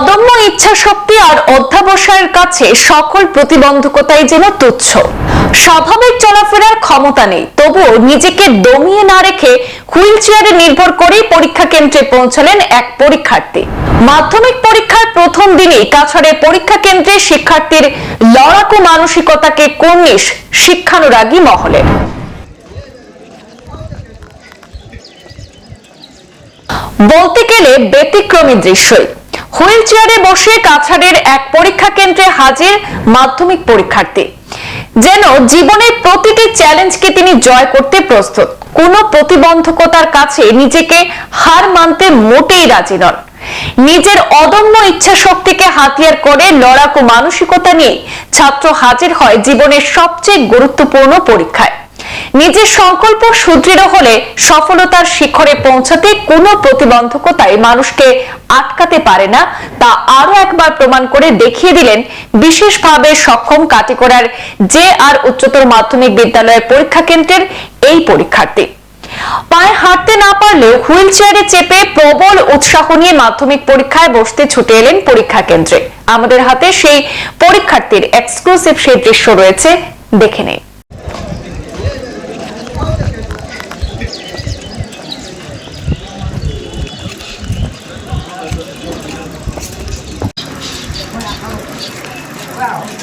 অদম্য ইচ্ছা শক্তি আর অধ্যাবসায়ের কাছে সকল প্রতিবন্ধকতাই যেন তুচ্ছ। স্বাভাবিক চলাফেরার ক্ষমতা নেই, তবুও নিজেকে দমিয়ে না রেখে হুইল চেয়ারে নির্ভর করেই পরীক্ষা কেন্দ্রে পৌঁছালেন এক পরীক্ষার্থী। মাধ্যমিক পরীক্ষার প্রথম দিনেই কাছাড়ে পরীক্ষা কেন্দ্রে শিক্ষার্থীর লড়াকু মানসিকতাকে কর্নিশ শিক্ষানুরাগী মহলে। বলতে গেলে ব্যতিক্রমী দৃশ্যই। হুইল চেয়ারে বসে কাছাড়ের এক পরীক্ষা কেন্দ্রে হাজির মাধ্যমিক পরীক্ষার্থী। যেন জীবনের প্রতিটি চ্যালেঞ্জকে তিনি জয় করতে প্রস্তুত। কোনো প্রতিবন্ধকতার কাছে নিজেকে হার মানতে মোটেই রাজি নন। নিজের অদম্য ইচ্ছা শক্তিকে হাতিয়ার করে লড়াকু মানসিকতা নিয়ে ছাত্র হাজির হয় জীবনের সবচেয়ে গুরুত্বপূর্ণ পরীক্ষায়। নিজের সংকল্প সুদৃঢ় হলে সফলতার শিখরে পৌঁছাতে কোনো প্রতিবন্ধকতাই মানুষকে আটকাতে পারে না, তা আরও একবার প্রমাণ করে দেখিয়ে দিলেন বিশেষভাবে সক্ষম কাটিকোড়ার জে আর উচ্চতর মাধ্যমিক বিদ্যালয়ের পরীক্ষা কেন্দ্রের এই পরীক্ষার্থী। পায়ে হাঁটতে না পারলেও হুইল চেয়ারে চেপে প্রবল উৎসাহ নিয়ে মাধ্যমিক পরীক্ষায় বসতে ছুটে এলেন পরীক্ষা কেন্দ্রে। আমাদের হাতে সেই পরীক্ষার্থীর এক্সক্লুসিভ সেই দৃশ্য রয়েছে, দেখে নেই Wow.